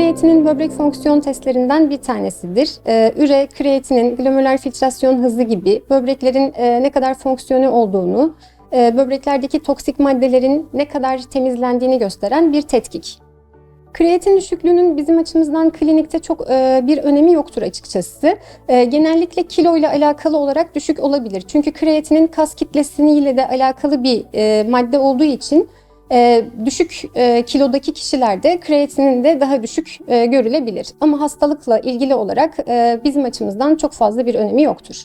Kreatinin böbrek fonksiyon testlerinden bir tanesidir. Ee, üre, kreatinin, glomerular filtrasyon hızı gibi böbreklerin e, ne kadar fonksiyonu olduğunu, e, böbreklerdeki toksik maddelerin ne kadar temizlendiğini gösteren bir tetkik. Kreatin düşüklüğünün bizim açımızdan klinikte çok e, bir önemi yoktur açıkçası. E, genellikle kilo ile alakalı olarak düşük olabilir. Çünkü kreatinin kas kitlesiyle de alakalı bir e, madde olduğu için e, düşük e, kilodaki kişilerde kreatinin de daha düşük e, görülebilir. Ama hastalıkla ilgili olarak e, bizim açımızdan çok fazla bir önemi yoktur.